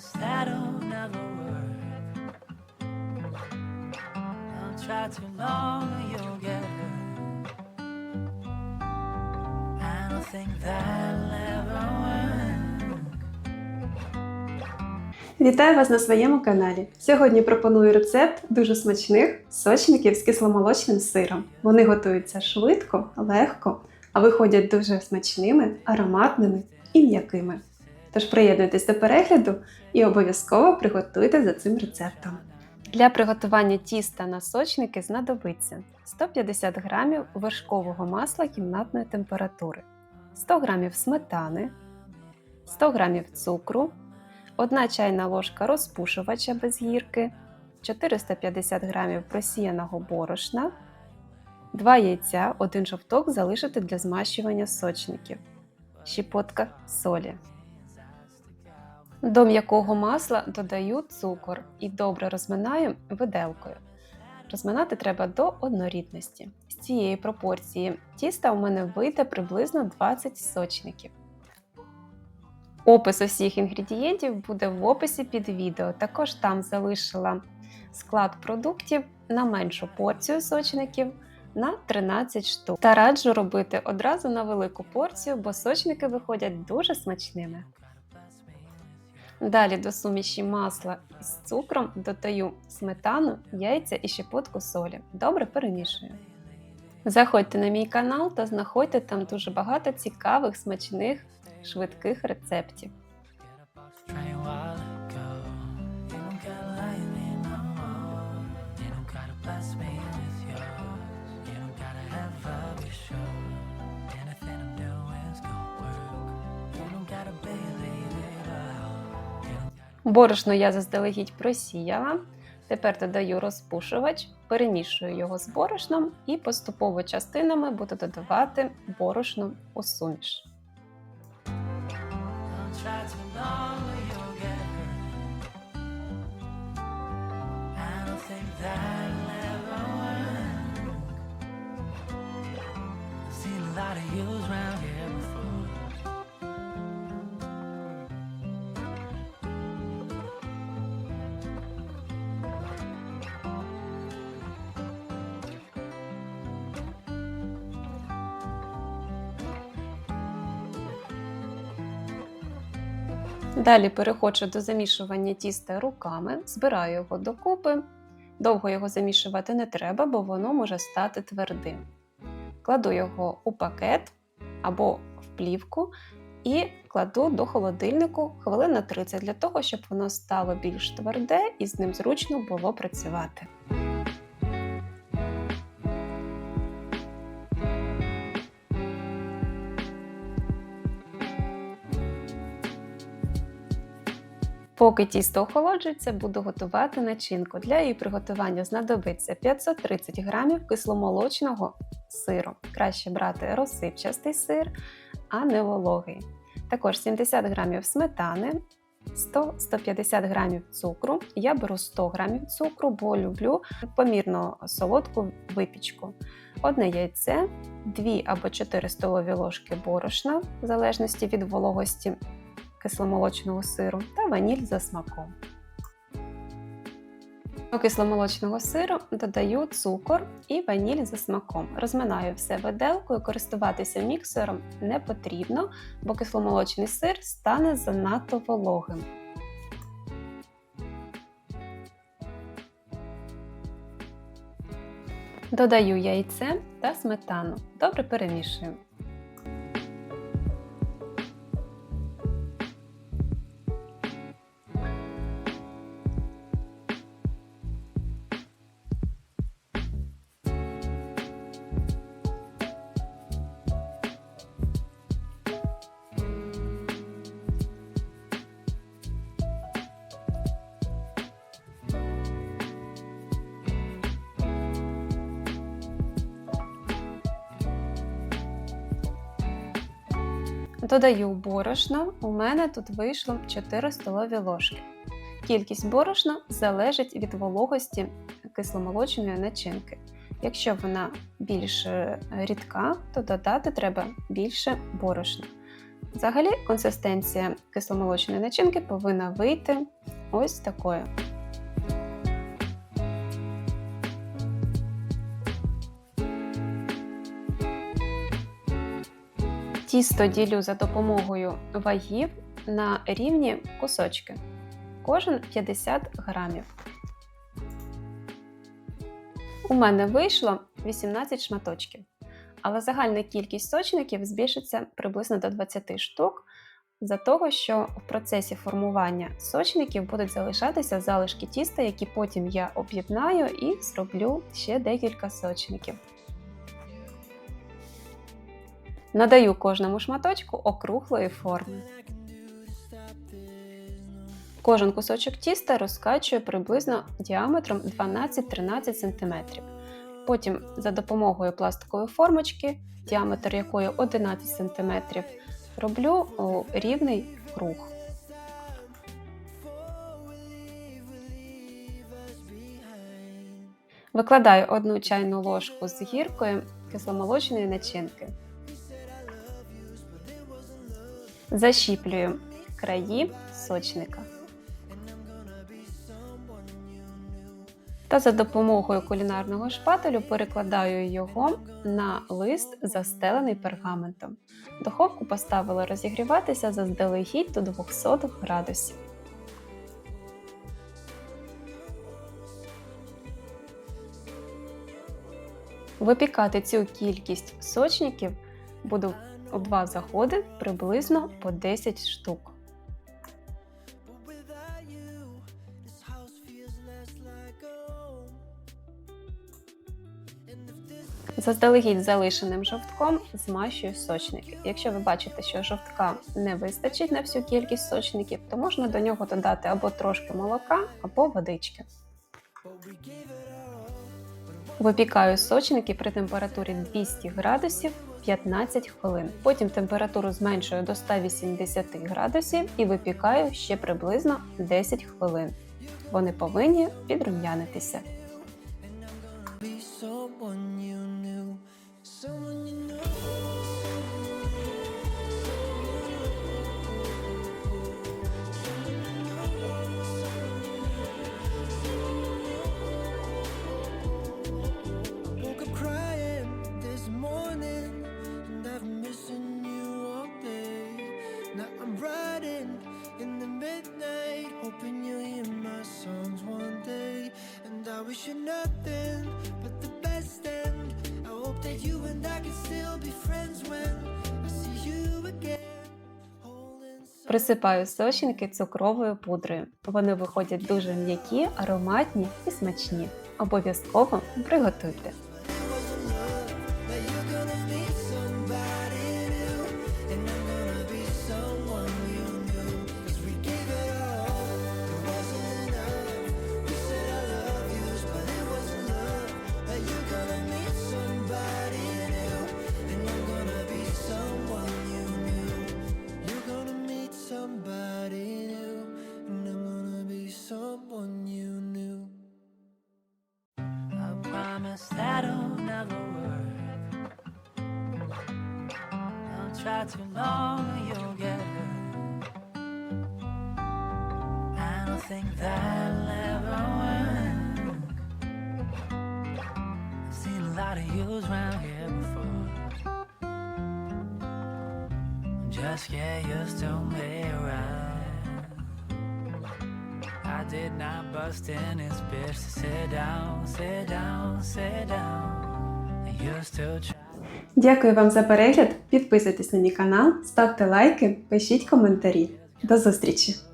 guess that'll never work. Don't try too long, you'll get hurt. I don't think that'll ever work. Вітаю вас на своєму каналі. Сьогодні пропоную рецепт дуже смачних сочників з кисломолочним сиром. Вони готуються швидко, легко, а виходять дуже смачними, ароматними і м'якими. Тож приєднуйтесь до перегляду і обов'язково приготуйте за цим рецептом. Для приготування тіста на сочники знадобиться 150 г вершкового масла кімнатної температури, 100 г сметани, 100 г цукру, 1 чайна ложка розпушувача без гірки, 450 г просіяного борошна, 2 яйця, 1 жовток залишити для змащування сочників, щепотка солі. До м'якого масла додаю цукор і добре розминаю виделкою. Розминати треба до однорідності. З цієї пропорції тіста у мене вийде приблизно 20 сочників. Опис усіх інгредієнтів буде в описі під відео. Також там залишила склад продуктів на меншу порцію сочників на 13 штук. Та раджу робити одразу на велику порцію, бо сочники виходять дуже смачними. Далі до суміші масла із цукром додаю сметану, яйця і щепотку солі. Добре перемішую. Заходьте на мій канал та знаходьте там дуже багато цікавих, смачних, швидких рецептів. Борошно я заздалегідь просіяла. Тепер додаю розпушувач, перемішую його з борошном і поступово частинами буду додавати борошно у суміш. Don't Далі переходжу до замішування тіста руками, збираю його докупи. Довго його замішувати не треба, бо воно може стати твердим. Кладу його у пакет або в плівку і кладу до холодильнику хвилин на 30 для того, щоб воно стало більш тверде і з ним зручно було працювати. Поки тісто охолоджується, буду готувати начинку. Для її приготування знадобиться 530 г кисломолочного сиру. Краще брати розсипчастий сир, а не вологий. Також 70 г сметани, 100-150 г цукру. Я беру 100 г цукру, бо люблю помірно солодку випічку. Одне яйце, 2 або 4 столові ложки борошна, в залежності від вологості кисломолочного сиру та ваніль за смаком. До кисломолочного сиру додаю цукор і ваніль за смаком. Розминаю все виделкою, користуватися міксером не потрібно, бо кисломолочний сир стане занадто вологим. Додаю яйце та сметану. Добре перемішую. Додаю борошно. У мене тут вийшло 4 столові ложки. Кількість борошна залежить від вологості кисломолочної начинки. Якщо вона більш е, рідка, то додати треба більше борошна. Взагалі, консистенція кисломолочної начинки повинна вийти ось такою. Тісто ділю за допомогою вагів на рівні кусочки. Кожен 50 грамів. У мене вийшло 18 шматочків, але загальна кількість сочників збільшиться приблизно до 20 штук, за того, що в процесі формування сочників будуть залишатися залишки тіста, які потім я об'єднаю і зроблю ще декілька сочників. Надаю кожному шматочку округлої форми. Кожен кусочок тіста розкачую приблизно діаметром 12-13 см. Потім за допомогою пластикової формочки, діаметр якої 11 см, роблю рівний круг. Викладаю одну чайну ложку з гіркою кисломолочної начинки. Защіплюю краї сочника. Та за допомогою кулінарного шпателю перекладаю його на лист, застелений пергаментом. Духовку поставила розігріватися заздалегідь до 200 градусів. Випікати цю кількість сочників буду у два заходи приблизно по 10 штук. Заздалегідь залишеним жовтком змащую сочники. Якщо ви бачите, що жовтка не вистачить на всю кількість сочників, то можна до нього додати або трошки молока, або водички. Випікаю сочники при температурі 200 градусів 15 хвилин. Потім температуру зменшую до 180 градусів і випікаю ще приблизно 10 хвилин. Вони повинні підрум'янитися. someone you knew, someone you wish you nothing but the best. And I hope that you and I can still be friends when I see you again. Присипаю сочинки цукровою пудрою. Вони виходять дуже м'які, ароматні і смачні. Обов'язково приготуйте. Too long, you'll get hurt. I don't think that'll ever work. I've seen a lot of yous around here before. Just get used to me around. I did not bust in this bitch to sit down, sit down, sit down. And you still try. Дякую вам за перегляд. Підписуйтесь на мій канал, ставте лайки, пишіть коментарі. До зустрічі!